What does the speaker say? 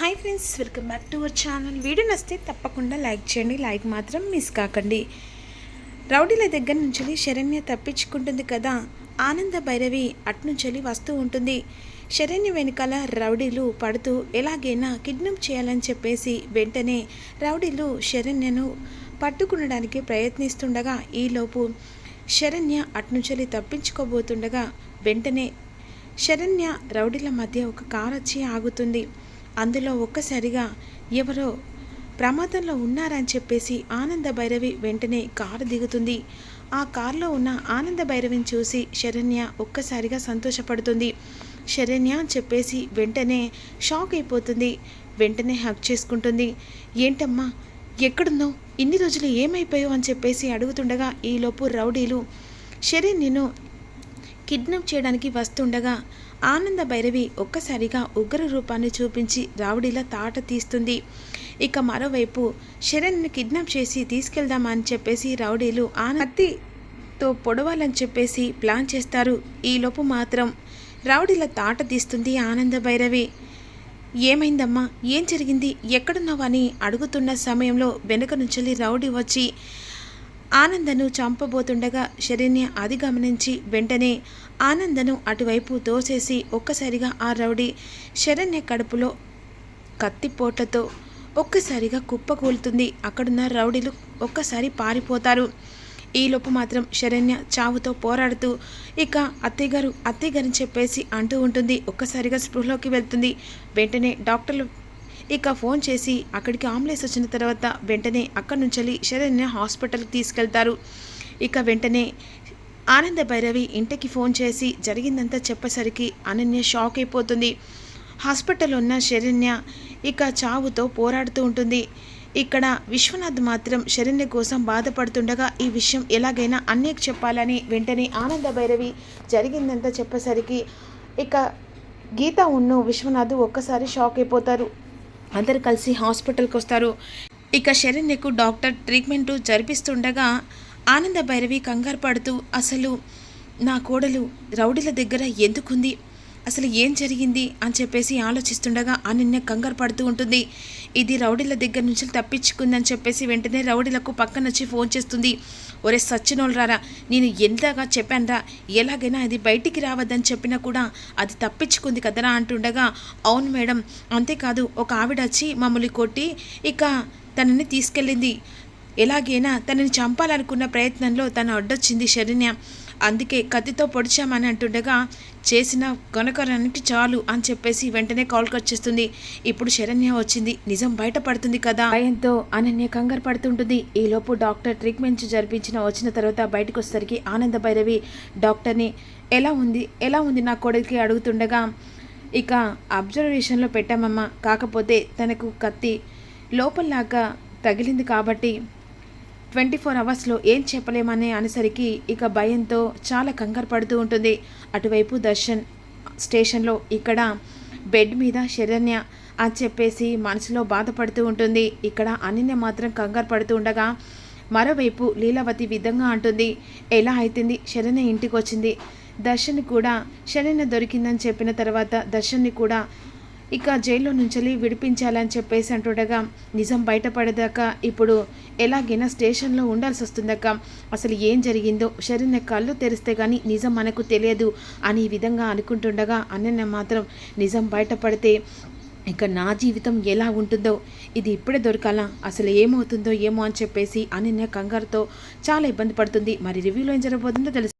Hi friends welcome back to our channel video నచ్చితే తప్పకుండా like చేయండి. లైక్ మాత్రం మిస్ కాకండి. రౌడీల దగ్గర నుంచి శరణ్య తప్పించుకుంటుంది కదా. ఆనంద భైరవి అట్నుంచెలి వస్తూ ఉంటుంది. శరణ్య వెనకాల రౌడీలు పడుతూ ఎలాగైనా కిడ్నాప్ చేయాలని చెప్పేసి వెంటనే రౌడీలు శరణ్యను పట్టుకునడానికి ప్రయత్నిస్తుండగా ఈలోపు శరణ్య అట్నుంచెలి తప్పించుకోబోతుండగా వెంటనే శరణ్య రౌడీల మధ్య ఒక కారు వచ్చి ఆగుతుంది. అందులో ఒక్కసారిగా ఎవరో ప్రమాదంలో ఉన్నారని చెప్పేసి ఆనంద భైరవి వెంటనే కారు దిగుతుంది. ఆ కారులో ఉన్న ఆనంద భైరవిని చూసి శరణ్య ఒక్కసారిగా సంతోషపడుతుంది. శరణ్య అని చెప్పేసి వెంటనే షాక్ అయిపోతుంది. వెంటనే హక్ చేసుకుంటుంది. ఏంటమ్మా ఎక్కడున్నావు? ఇన్ని రోజులు ఏమైపోయావు? అని చెప్పేసి అడుగుతుండగా ఈలోపు రౌడీలు శరణ్యను కిడ్నాప్ చేయడానికి వస్తుండగా ఆనంద భైరవి ఒక్కసారిగా ఉగ్ర రూపాన్ని చూపించి రావుడిలా తాట తీస్తుంది. ఇక మరోవైపు శరణ్ని కిడ్నాప్ చేసి తీసుకెళ్దామని చెప్పేసి రౌడీలు ఆనత్తితో పొడవాలని చెప్పేసి ప్లాన్ చేస్తారు. ఈలోపు మాత్రం రౌడీల తాట తీస్తుంది ఆనంద భైరవి. ఏమైందమ్మా? ఏం జరిగింది? ఎక్కడున్నావని అడుగుతున్న సమయంలో వెనుక నుంచి రౌడీ వచ్చి ఆనందను చంపబోతుండగా శరణ్య అది గమనించి వెంటనే ఆనందను అటువైపు తోసేసి ఒక్కసారిగా ఆ రౌడీ శరణ్య కడుపులో కత్తిపోట్లతో ఒక్కసారిగా కుప్పకూలుతుంది అక్కడున్న రౌడీలు ఒక్కసారి పారిపోతారు. ఈలోపు మాత్రం శరణ్య చావుతో పోరాడుతూ ఇక అత్తయ్యగారు అత్తయ్యగారిని చెప్పేసి అంటూ ఉంటుంది. ఒక్కసారిగా స్పృహలోకి వెళ్తుంది. వెంటనే డాక్టర్లు ఇక ఫోన్ చేసి అక్కడికి ఆంబులెన్స్ వచ్చిన తర్వాత వెంటనే అక్కడి నుంచి శరణ్య హాస్పిటల్కి తీసుకెళ్తారు. ఇక వెంటనే ఆనంద భైరవి ఇంటికి ఫోన్ చేసి జరిగిందంతా చెప్పేసరికి అనన్య షాక్ అయిపోతుంది. హాస్పిటల్ ఉన్న శరణ్య ఇక చావుతో పోరాడుతూ ఉంటుంది. ఇక్కడ విశ్వనాథ్ మాత్రం శరణ్య కోసం బాధపడుతుండగా ఈ విషయం ఎలాగైనా అన్నయ్యకు చెప్పాలని వెంటనే ఆనంద భైరవి జరిగిందంతా చెప్పేసరికి ఇక గీత ఉన్ను విశ్వనాథ్ ఒక్కసారి షాక్ అయిపోతారు. అందరు కలిసి హాస్పిటల్కి వస్తారు. ఇక శరణ్యకు డాక్టర్ ట్రీట్మెంట్ జరిపిస్తుండగా ఆనంద భైరవి కంగారు పడుతూ అసలు నా కోడలు రౌడీల దగ్గర ఎందుకుంది? అసలు ఏం జరిగింది అని చెప్పేసి ఆలోచిస్తుండగా అనన్య కంగారు పడుతూ ఉంటుంది. ఇది రౌడీల దగ్గర నుంచి తప్పించుకుందని చెప్పేసి వెంటనే రౌడీలకు పక్కన వచ్చి ఫోన్ చేస్తుంది. ఒరే సచ్చినోళ్ళు రారా నేను ఎంతగా చెప్పానురా ఎలాగైనా అది బయటికి రావద్దని చెప్పినా కూడా అది తప్పించుకుంది కదరా అంటుండగా అవును మేడం అంతేకాదు ఒక ఆవిడ వచ్చి మమ్మల్ని కొట్టి ఇక తనని తీసుకెళ్ళింది. ఎలాగైనా తనని చంపాలనుకున్న ప్రయత్నంలో తను అడ్డొచ్చింది శరణ్య. అందుకే కత్తితో పొడిచామని అంటుండగా చేసిన కొనకొరానికి చాలు అని చెప్పేసి వెంటనే కాల్ కట్ చేస్తుంది. ఇప్పుడు శరణ్య వచ్చింది. నిజం బయటపడుతుంది కదా? భయంతో అనన్య కంగారు పడుతుంటుంది. ఈలోపు డాక్టర్ ట్రీట్మెంట్ జరిపించిన వచ్చిన తర్వాత బయటకు వచ్చేసరికి ఆనంద భైరవి డాక్టర్ని ఎలా ఉంది? ఎలా ఉంది? నా కొడుకుకి అడుగుతుండగా ఇక అబ్జర్వేషన్లో పెట్టామమ్మా. కాకపోతే తనకు కత్తి లోపల్లాగా తగిలింది కాబట్టి ట్వంటీ ఫోర్ అవర్స్లో ఏం చెప్పలేమనే అనేసరికి ఇక భయంతో చాలా కంగారు పడుతూ ఉంటుంది. అటువైపు దర్శన్ స్టేషన్లో ఇక్కడ బెడ్ మీద శరణ్య అని చెప్పేసి మనసులో బాధపడుతూ ఉంటుంది. ఇక్కడ అనన్య మాత్రం కంగారు పడుతూ ఉండగా మరోవైపు లీలావతి విధంగా అంటుంది. ఎలా అవుతుంది శరణ్య ఇంటికి వచ్చింది దర్శన్ కూడా శరణ్య దొరికిందని చెప్పిన తర్వాత దర్శన్ని కూడా ఇక జైల్లో నుంచి విడిపించాలని చెప్పేసి అంటుండగా నిజం బయటపడేదాకా ఇప్పుడు ఎలాగైనా స్టేషన్లో ఉండాల్సి వస్తుందక్క. అసలు ఏం జరిగిందో శరీర కళ్ళు తెరిస్తే కానీ నిజం మనకు తెలియదు అని ఈ విధంగా అనుకుంటుండగా అన్నయ్య మాత్రం నిజం బయటపడితే ఇక నా జీవితం ఎలా ఉంటుందో ఇది ఇప్పుడే దొరకాలా అసలు ఏమవుతుందో ఏమో అని చెప్పేసి అనన్య కంగారుతో చాలా ఇబ్బంది పడుతుంది. మరి రివ్యూలో ఏం జరగబోతుందో తెలుసు